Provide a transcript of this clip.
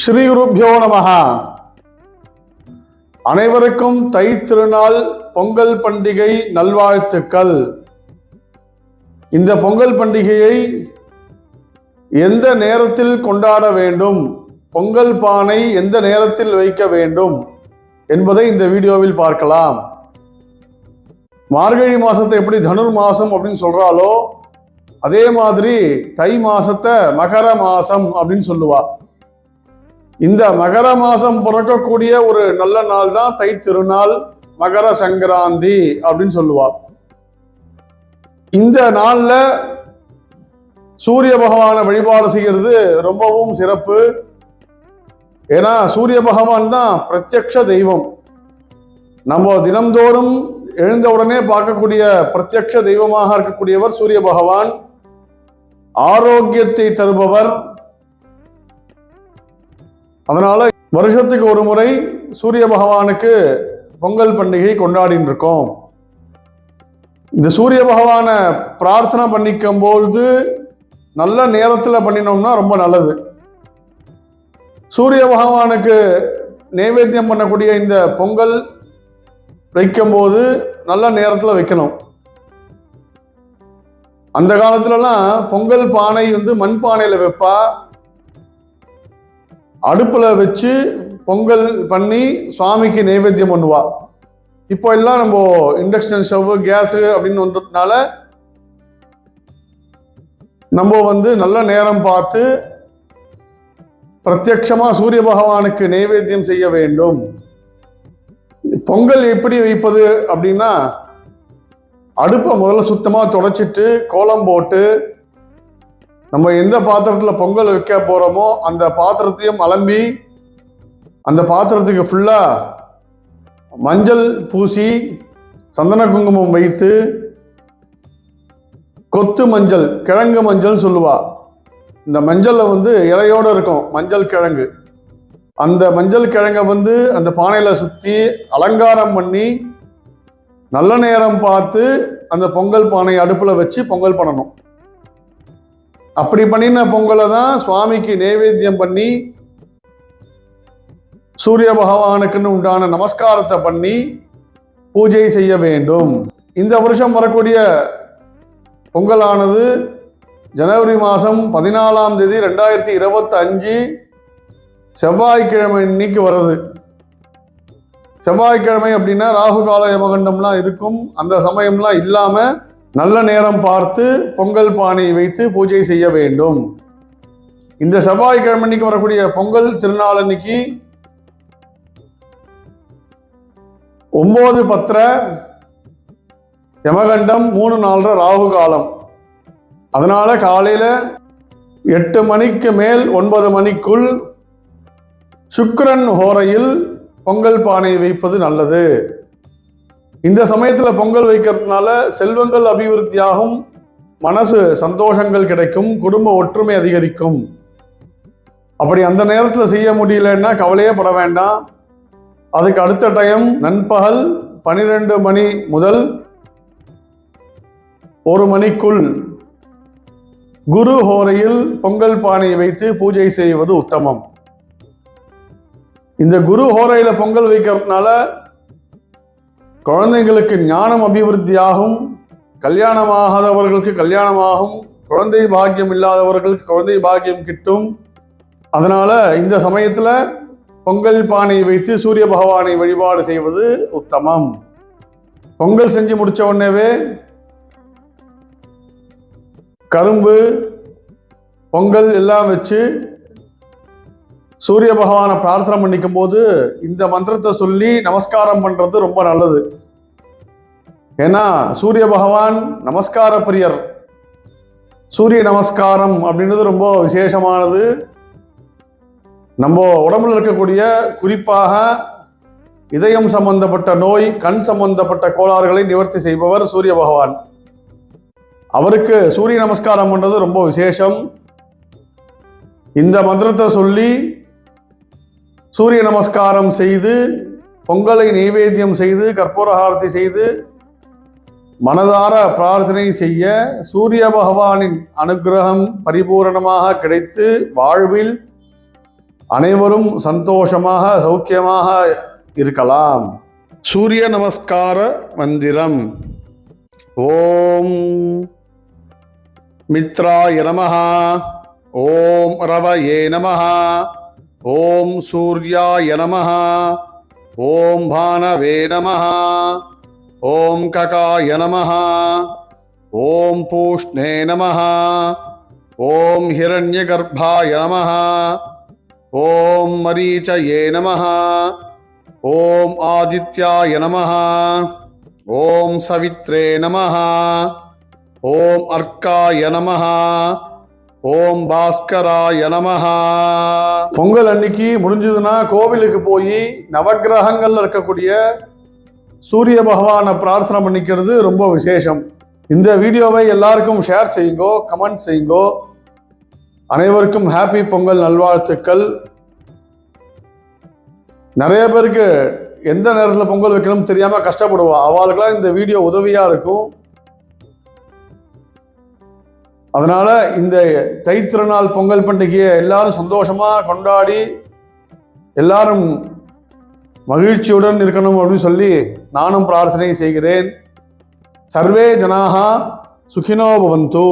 ஸ்ரீ குருப்யோ நமகா அனைவருக்கும் தை திருநாள் பொங்கல் பண்டிகை நல்வாழ்த்துக்கள். இந்த பொங்கல் பண்டிகையை எந்த நேரத்தில் கொண்டாட வேண்டும்? பொங்கல் பானை எந்த நேரத்தில் வைக்க வேண்டும்? என்பதை இந்த வீடியோவில் பார்க்கலாம். மார்கழி மாசத்தை எப்படி தனுர் மாசம் அப்படின்னு சொல்றாலோ அதே மாதிரி தை மாசத்தை மகர மாசம் அப்படின்னு சொல்லுவா. இந்த மகர மாதம் பிறக்கக்கூடிய ஒரு நல்ல நாள் தான் தை திருநாள் மகர சங்கராந்தி அப்படின்னு சொல்லுவார் இந்த நாளில் சூரிய பகவானை வழிபாடு செய்கிறது ரொம்பவும் சிறப்பு. ஏன்னா சூரிய பகவான் தான் பிரத்யக்ஷ தெய்வம். நம்ம தினம்தோறும் எழுந்த உடனே பார்க்கக்கூடிய பிரத்யக்ஷ தெய்வமாக இருக்கக்கூடியவர் சூரிய பகவான். ஆரோக்கியத்தை தருபவர் அதனால் வருஷத்துக்கு ஒரு முறை சூரிய பகவானுக்கு பொங்கல் பண்டிகை கொண்டாடின்னு இருக்கோம். இந்த சூரிய பகவானை பிரார்த்தனை பண்ணிக்கும் பொழுது நல்ல நேரத்தில் பண்ணினோம்னா ரொம்ப நல்லது. சூரிய பகவானுக்கு நைவேத்தியம் பண்ணக்கூடிய இந்த பொங்கல் வைக்கும்போது நல்ல நேரத்தில் வைக்கணும். அந்த காலத்துலலாம் பொங்கல் பானை வந்து மண் பானையில் வைப்பா. அடுப்பில் வச்சு பொங்கல் பண்ணி சுவாமிக்கு நைவேத்தியம் பண்ணுவா. இப்போ எல்லாம் நம்ம இண்டக்ஷன் ஸ்டவ் கேஸு அப்படின்னு வந்ததுனால நம்ம வந்து நல்ல நேரம் பார்த்து பிரத்யட்சமா சூரிய பகவானுக்கு நைவேத்தியம் செய்ய வேண்டும். பொங்கல் எப்படி வைப்பது அப்படின்னா அடுப்பை முதல்ல சுத்தமாக தொடச்சிட்டு கோலம் போட்டு நம்ம எந்த பாத்திரத்தில் பொங்கல் வைக்க போகிறோமோ அந்த பாத்திரத்தையும் அலம்பி அந்த பாத்திரத்துக்கு ஃபுல்லாக மஞ்சள் பூசி சந்தன குங்குமம் வைத்து கொத்து மஞ்சள் கிழங்கு மஞ்சள் சொல்லுவா. இந்த மஞ்சளில் வந்து இலையோடு இருக்கும் மஞ்சள் கிழங்கு. அந்த மஞ்சள் கிழங்கை வந்து அந்த பானையில் சுற்றி அலங்காரம் பண்ணி நல்ல நேரம் பார்த்து அந்த பொங்கல் பானை அடுப்பில் வச்சு பொங்கல் பண்ணணும். அப்படி பண்ணின பொங்கலை தான் சுவாமிக்கு நைவேத்தியம் பண்ணி சூரிய பகவானுக்குன்னு உண்டான நமஸ்காரத்தை பண்ணி பூஜை செய்ய வேண்டும். இந்த வருஷம் வரக்கூடிய பொங்கலானது ஜனவரி மாதம் பதினாலாம் தேதி ரெண்டாயிரத்தி இருபத்தி அஞ்சு செவ்வாய்க்கிழமை இன்னைக்கு வருது செவ்வாய்க்கிழமை அப்படின்னா ராகு கால யமகண்டம்லாம் இருக்கும். அந்த சமயம்லாம் இல்லாமல் நல்ல நேரம் பார்த்து பொங்கல் பானையை வைத்து பூஜை செய்ய வேண்டும். இந்த செவ்வாய்க்கிழமை அன்னைக்கு வரக்கூடிய பொங்கல் திருநாள் அன்னைக்கு ஒன்பது பத்திர யமகண்டம் மூணு நாலரை ராகு காலம். அதனால காலையில எட்டு மணிக்கு மேல் ஒன்பது மணிக்குள் சுக்கரன் ஹோரையில் பொங்கல் பானை வைப்பது நல்லது. இந்த சமயத்தில் பொங்கல் வைக்கிறதுனால செல்வங்கள் அபிவிருத்தியாகும் மனசு சந்தோஷங்கள் கிடைக்கும் குடும்ப ஒற்றுமை அதிகரிக்கும். அப்படி அந்த நேரத்தில் செய்ய முடியலன்னா கவலையே பட வேண்டாம். அதுக்கு அடுத்த டைம் நண்பகல் பனிரெண்டு மணி முதல் ஒரு மணிக்குள் குரு ஹோரையில் பொங்கல் பானை வைத்து பூஜை செய்வது உத்தமம். இந்த குரு ஹோரையில் பொங்கல் வைக்கிறதுனால குழந்தைங்களுக்கு ஞானம் அபிவிருத்தியாகும் கல்யாணமாகாதவர்களுக்கு கல்யாணமாகும் குழந்தை பாக்கியம் இல்லாதவர்களுக்கு குழந்தை பாக்கியம் கிட்டும். அதனால் இந்த சமயத்தில் பொங்கல் பானையை வைத்து சூரிய பகவானை வழிபாடு செய்வது உத்தமம். பொங்கல் செஞ்சு முடித்த உடனேவே கரும்பு பொங்கல் எல்லாம் வச்சு சூரிய பகவானை பிரார்த்தனை பண்ணிக்கும் போது இந்த மந்திரத்தை சொல்லி நமஸ்காரம் பண்ணுறது ரொம்ப நல்லது. ஏன்னா சூரிய பகவான் நமஸ்கார பிரியர். சூரிய நமஸ்காரம் அப்படின்றது ரொம்ப விசேஷமானது. நம்ம உடம்புல இருக்கக்கூடிய குறிப்பாக இதயம் சம்பந்தப்பட்ட நோய் கண் சம்பந்தப்பட்ட கோளாறுகளை நிவர்த்தி செய்பவர் சூரிய பகவான். அவருக்கு சூரிய நமஸ்காரம் பண்ணுறது ரொம்ப விசேஷம். இந்த மந்திரத்தை சொல்லி சூரிய நமஸ்காரம் செய்து பொங்கலை நைவேத்தியம் செய்து கற்பூரஹாரத்தை செய்து மனதார பிரார்த்தனை செய்ய சூரிய பகவானின் அனுக்கிரகம் பரிபூரணமாக கிடைத்து வாழ்வில் அனைவரும் சந்தோஷமாக சௌக்கியமாக இருக்கலாம். சூரிய நமஸ்கார மந்திரம். ஓம் மித்ராய நமஹா. ஓம் ரவ ஏ நமஹா. ओम सूर्याय नमः। ओम भानवे नमः। ओम ककाय नमः। ओम पूष्णे नमः। ॐ हिरण्यगर्भाय नमः। ॐ मरीचये नमः। ओम आदित्याय नमः। ओम सवित्रे नमः। ओम अर्काय नमः। ஓம் பாஸ்கராய நமஹா. பொங்கல் அன்னைக்கு முடிஞ்சதுன்னா கோவிலுக்கு போய் நவகிரகங்கள்ல இருக்கக்கூடிய சூரிய பகவானை பிரார்த்தனை பண்ணிக்கிறது ரொம்ப விசேஷம். இந்த வீடியோவை எல்லாருக்கும் ஷேர் செய்யுங்கோ கமெண்ட் செய்யுங்கோ. அனைவருக்கும் ஹாப்பி பொங்கல் நல்வாழ்த்துக்கள். நிறைய பேருக்கு எந்த நேரத்தில் பொங்கல் வைக்கணும்னு தெரியாமல் கஷ்டப்படுவா. அவளுக்கெல்லாம் இந்த வீடியோ உதவியாக இருக்கும். அதனால இந்த தைத்திருநாள் பொங்கல் பண்டிகையை எல்லாரும் சந்தோஷமா கொண்டாடி எல்லாரும் மகிழ்ச்சியுடன் இருக்கணும் அப்படின்னு சொல்லி நானும் பிரார்த்தனை செய்கிறேன். சர்வே ஜனாக சுகினோ பவந்து.